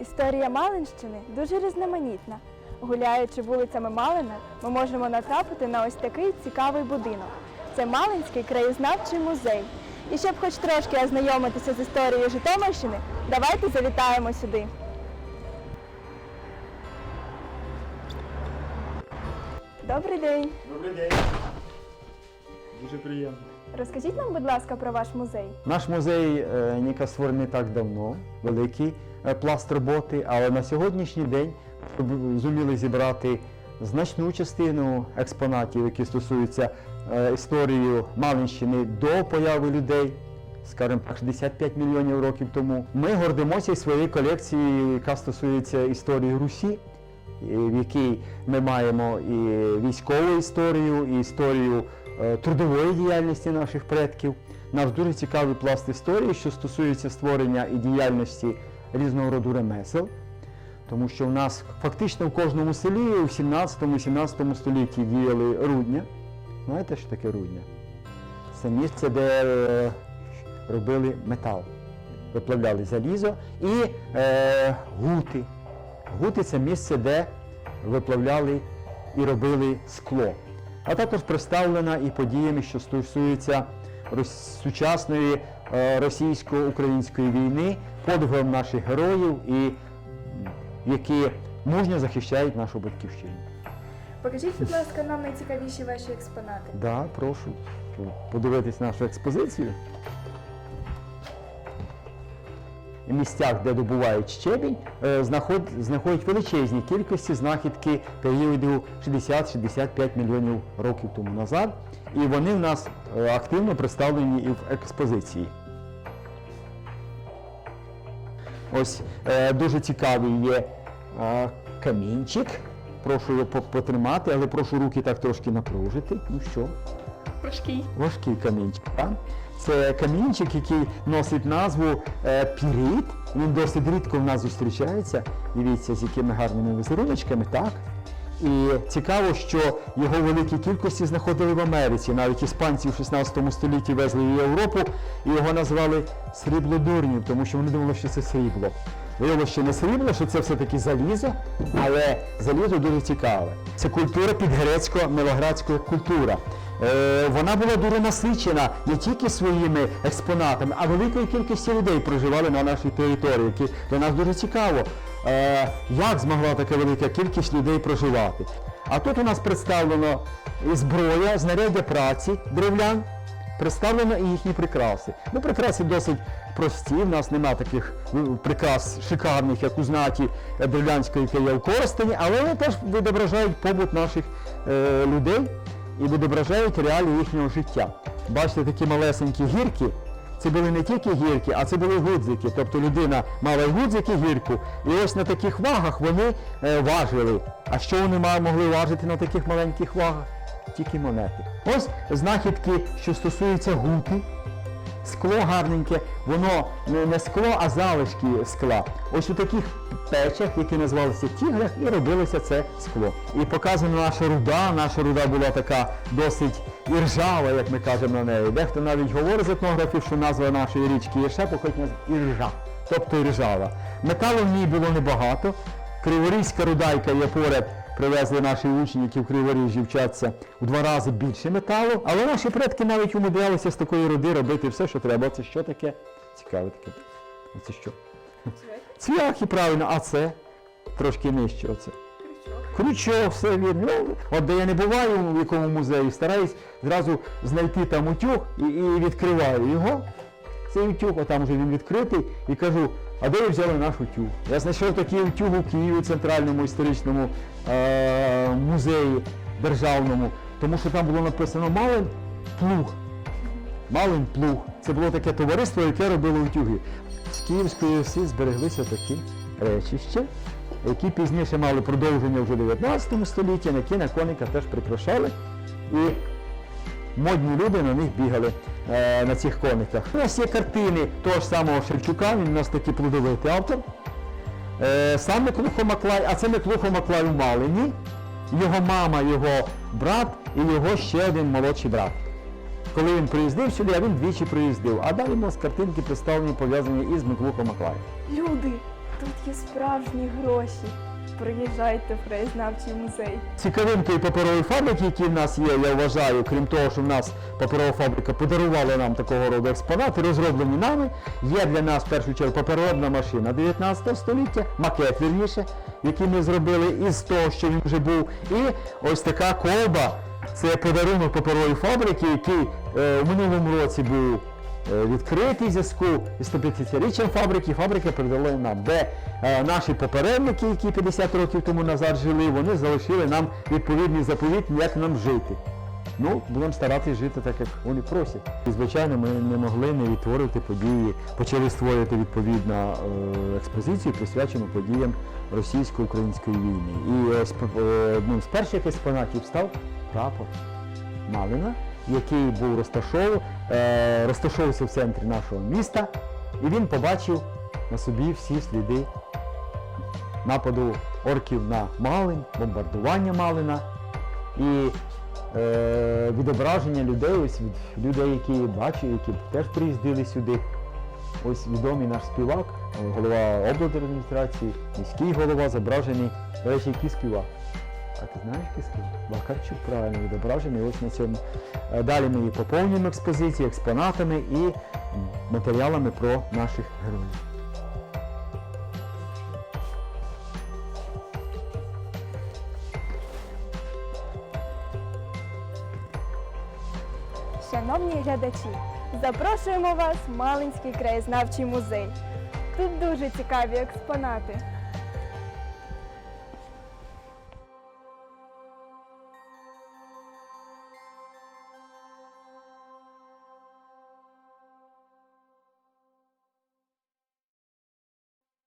Історія Малинщини дуже різноманітна. Гуляючи вулицями Малина, ми можемо натрапити на ось такий цікавий будинок. Це Малинський краєзнавчий музей. І щоб хоч трошки ознайомитися з історією Житомирщини, давайте завітаємо сюди. Добрий день. Добрий день. Дуже приємно. Розкажіть нам, будь ласка, про ваш музей. Наш музей е, Ніка створений так давно, великий е, пласт роботи, але на сьогоднішній день зуміли зібрати значну частину експонатів, які стосуються е, історії Малинщини до появи людей. Скажімо так, 65 мільйонів років тому. Ми гордимося своєю колекцією, яка стосується історії Русі, в якій ми маємо і військову історію, і історію трудової діяльності наших предків. Наш дуже цікавий пласт історії, що стосується створення і діяльності різного роду ремесел. Тому що в нас фактично в кожному селі у 17-17 столітті діяли рудня. Знаєте, що таке рудня? Це місце, де е, робили метал, виплавляли залізо і е, гути. Гути це місце, де виплавляли і робили скло. А також представлена і подіями, що стосуються сучасної е, російсько-української війни, подвигом наших героїв, і, які мужньо захищають нашу батьківщину. Покажіть, будь ласка, нам найцікавіші ваші експонати. Да, прошу подивитись нашу експозицію. Місцях, де добувають щебінь, е, знаходять величезні кількості знахідки періоду 60-65 мільйонів років тому назад. І вони в нас е, активно представлені і в експозиції. Ось е, дуже цікавий є камінчик. Прошу його потримати, але прошу руки так трошки напружити. Ну що? Важкий. Важкий камінчик. Так? Це камінчик, який носить назву е, пірит. Він досить рідко в нас зустрічається. Дивіться, з якими гарними візеруночками, так? І цікаво, що його в великій кількості знаходили в Америці. Навіть іспанці в 16 столітті везли в Європу і його назвали срібло дурнів, тому що вони думали, що це срібло. Виявилося, що не срібло, що це все-таки залізо, але залізо дуже цікаве. Це культура підгрецько-милоградська культура. Е, вона була дуже насичена не тільки своїми експонатами, а великою кількістю людей проживали на нашій території, які для нас дуже цікаво, е, як змогла така велика кількість людей проживати. А тут у нас представлено зброя, знаряддя праці древлян, представлено і їхні прикраси. Ну, прикраси досить прості, в нас нема таких ну, прикрас шикарних, як у знаті є в Коростені, але вони теж відображають побут наших е, людей і відображають реалії їхнього життя. Бачите, такі малесенькі гірки. Це були не тільки гірки, а це були гудзики. Тобто людина мала гудзики гірку, і ось на таких вагах вони е, важили. А що вони могли важити на таких маленьких вагах? Тільки монети. Ось знахідки, що стосуються гути. Скло гарненьке, воно не, скло, а залишки скла. Ось у таких печах, які називалися тіграх, і робилося це скло. І показана наша руда. Наша руда була така досить іржава, як ми кажемо на неї. Дехто навіть говорить з етнографів, що назва нашої річки Єрше походить на іржа, тобто іржава. Металу в ній було небагато. Криворізька рудайка є поряд. Привезли наші учні, які в Криворіжжі вчаться в два рази більше металу. Але наші предки навіть умудрялися з такої руди робити все, що треба. Це що таке? Цікаве таке. Це що? Цвяхи, правильно, а це трошки нижче. Оце. Крючок, все вірно. От де я не буваю в якому музеї, стараюсь зразу знайти там утюг і, і відкриваю його. Цей утюг, отам вже він відкритий, і кажу, а де ви взяли наш утюг? Я знайшов такий утюг у Києві, центральному історичному е- музеї державному, тому що там було написано Малин плуг. Малин плуг. Це було таке товариство, яке робило утюги. З Київської Русі збереглися такі речища, які пізніше мали продовження вже в 19 столітті, на які на кониках теж прикрашали. І модні люди на них бігали е, на цих кониках. У нас є картини того ж самого Шевчука, він у нас такий плодовитий автор. Е, сам Миклухо Маклай, а це Миклухо Маклай у Малині, його мама, його брат і його ще один молодший брат. Коли він приїздив сюди, а він двічі приїздив. А далі у нас картинки представлені пов'язані із Миклухом Маклаєм. Люди. тут є справжні гроші. Приїжджайте в краєзнавчий музей. Цікавинкою паперової фабрики, які в нас є, я вважаю, крім того, що в нас паперова фабрика подарувала нам такого роду експонати, розроблені нами, є для нас в першу чергу паперообна машина 19 століття, макет вірніше, який ми зробили із того, що він вже був. І ось така колба. Це подарунок паперової фабрики, який е, у минулому році був відкритий зв'язку із 150-річчям фабрики. Фабрика передала нам, де е, наші попередники, які 50 років тому назад жили, вони залишили нам відповідний заповіт, як нам жити. Ну, будемо старатися жити так, як вони просять. І, звичайно, ми не могли не відтворити події, почали створювати відповідну е, експозицію, присвячену подіям російсько-української війни. І е, одним з перших експонатів став прапор Малина, який був розташов, е, розташовувався в центрі нашого міста, і він побачив на собі всі сліди нападу орків на Малин, бомбардування Малина і е, відображення людей, ось від людей, які бачу, які теж приїздили сюди. Ось відомий наш співак, голова облдержадміністрації, міський голова зображений, до речі, який співак. А ти знаєш, який співак? Вакарчук правильно відображений ось на цьому. Е, Далі ми її поповнюємо експозицію експонатами і матеріалами про наших героїв. Шановні глядачі, запрошуємо вас в Малинський краєзнавчий музей. Тут дуже цікаві експонати.